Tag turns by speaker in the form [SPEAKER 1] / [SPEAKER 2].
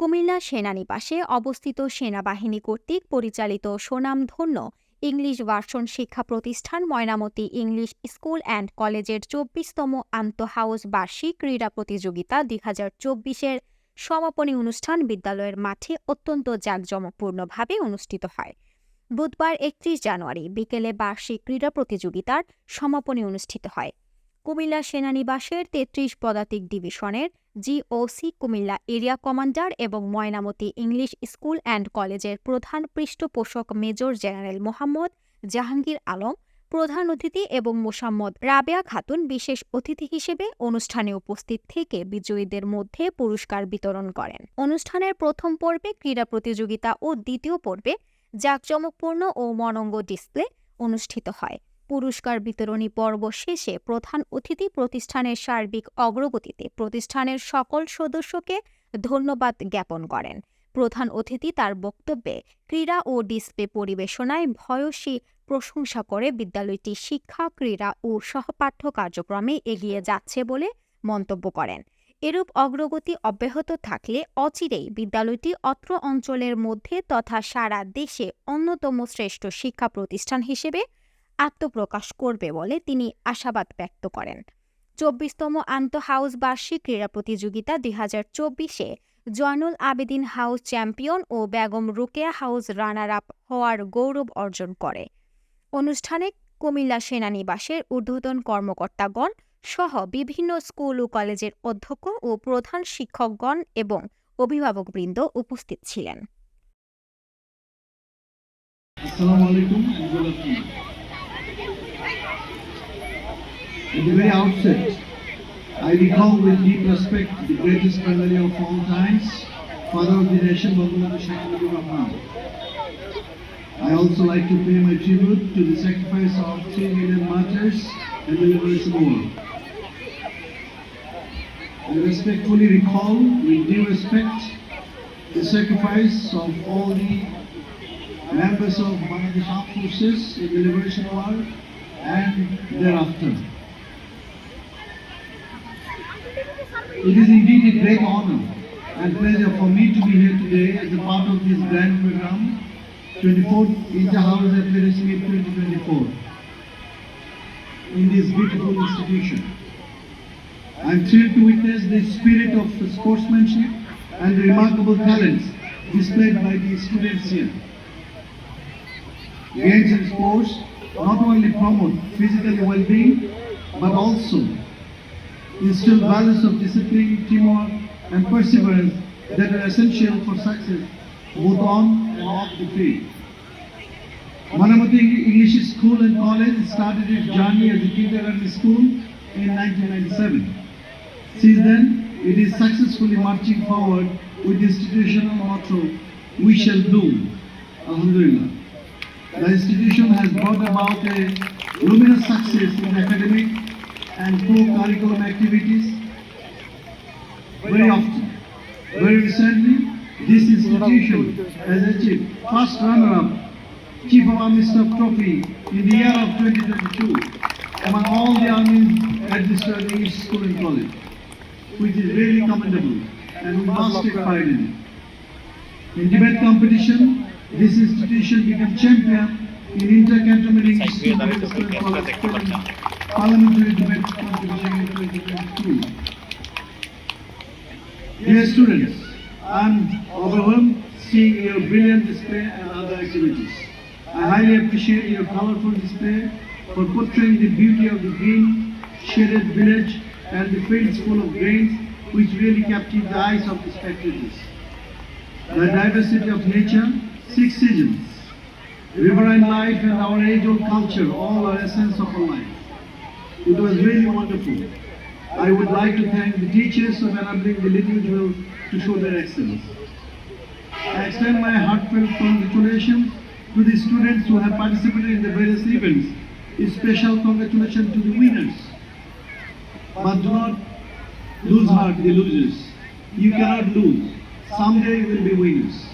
[SPEAKER 1] কুমিল্লা সেনানিবাসে অবস্থিত সেনাবাহিনী কর্তৃক পরিচালিত সুনামধন্য ইংলিশ ভার্সন শিক্ষা প্রতিষ্ঠান ময়নামতি ইংলিশ স্কুল অ্যান্ড কলেজের চব্বিশতম আন্তঃহাউস বার্ষিক ক্রীড়া প্রতিযোগিতা দুই হাজার চব্বিশের সমাপনী অনুষ্ঠান বিদ্যালয়ের মাঠে অত্যন্ত জাঁকজমকপূর্ণভাবে অনুষ্ঠিত হয়। বুধবার একত্রিশ জানুয়ারি বিকেলে বার্ষিক ক্রীড়া প্রতিযোগিতার সমাপনী অনুষ্ঠিত হয়। কুমিল্লা সেনানিবাসের তেত্রিশ পদাতিক ডিভিশনের জিওসি কুমিল্লা এরিয়া কমান্ডার এবং ময়নামতি ইংলিশ স্কুল অ্যান্ড কলেজের প্রধান পৃষ্ঠপোষক মেজর জেনারেল মোহাম্মদ জাহাঙ্গীর আলম, প্রধান অতিথি এবং মোসাম্মদ রাবেয়া খাতুন বিশেষ অতিথি হিসেবে অনুষ্ঠানে উপস্থিত থেকে বিজয়ীদের মধ্যে পুরস্কার বিতরণ করেন। অনুষ্ঠানের প্রথম পর্বে ক্রীড়া প্রতিযোগিতা ও দ্বিতীয় পর্বে জাঁকজমকপূর্ণ ও মনঙ্গ ডিসপ্লে অনুষ্ঠিত হয়। পুরস্কার বিতরণী পর্ব শেষে প্রধান অতিথি প্রতিষ্ঠানের সার্বিক অগ্রগতিতে প্রতিষ্ঠানের সকল সদস্যকে ধন্যবাদ জ্ঞাপন করেন। প্রধান অতিথি তার বক্তব্যে ক্রীড়া ও ডিসপ্লে পরিবেশনায় ভয়সী প্রশংসা করে বিদ্যালয়টি শিক্ষা, ক্রীড়া ও সহপাঠ্য কার্যক্রমে এগিয়ে যাচ্ছে বলে মন্তব্য করেন। এরূপ অগ্রগতি অব্যাহত থাকলে অচিরেই বিদ্যালয়টি অত্র অঞ্চলের মধ্যে তথা সারা দেশে অন্যতম শ্রেষ্ঠ শিক্ষা প্রতিষ্ঠান হিসেবে আত্মপ্রকাশ করবে বলে তিনি আশাবাদ ব্যক্ত করেন। চব্বিশতম আন্ত হাউস বার্ষিক ক্রীড়া প্রতিযোগিতা দুই হাজার চব্বিশে জয়নুল আবেদিন হাউস চ্যাম্পিয়ন ও Begum Rokeya house runner up হওয়ার গৌরব অর্জন করে। অনুষ্ঠানে কুমিল্লা সেনানিবাসের ঊর্ধ্বতন কর্মকর্তাগণ সহ বিভিন্ন স্কুল ও কলেজের অধ্যক্ষ ও প্রধান শিক্ষকগণ এবং অভিভাবকবৃন্দ উপস্থিত ছিলেন।
[SPEAKER 2] At the very outset, I recall with deep respect the greatest memory of all times, Father of the Nation, Bangladesh Mujibur Rahman. I also like to pay my tribute to the sacrifice of three million martyrs and the liberation war. I respectfully recall with due respect the sacrifice of all the members of Bangladesh Armed Forces in the Liberation War and thereafter. It is indeed a great honor and pleasure for me to be here today as a part of this grand program, 24th Inter-House Athletic Meet 2024, in this beautiful institution. I am thrilled to witness the spirit of sportsmanship and the remarkable talents displayed by the students here. Games and sports not only promote physical well-being but also instill values of discipline, teamwork and perseverance that are essential for success both on and off the field. Manamati English School and College started its journey as a kindergarten school in 1997. Since then, it is successfully marching forward with the institutional motto, We shall do. Alhamdulillah. The institution has brought about a luminous success in academic and co-curriculum activities very often. Very recently, this institution has achieved first runner-up Chief of Army Staff Trophy in the year of 2022 among all the armies administered English school and college, which is really commendable and we must take pride in it. In debate competition, this institution became champion in intercantonment English school and college parliamentary debate competition in 2022. Dear students, I am overwhelmed seeing your brilliant display and other activities. I highly appreciate your colorful display for portraying the beauty of the green, shaded village and the fields full of grains which really captive the eyes of the spectators. The diversity of nature, six seasons, riverine life and our age-old culture all are essence of our life. It was really wonderful. I would like to thank the teachers for enabling the little jewels to show their excellence. I extend my heartfelt congratulations to the students who have participated in the various events. A special congratulations to the winners. But do not lose heart, the losers. You cannot lose. Someday you will be winners.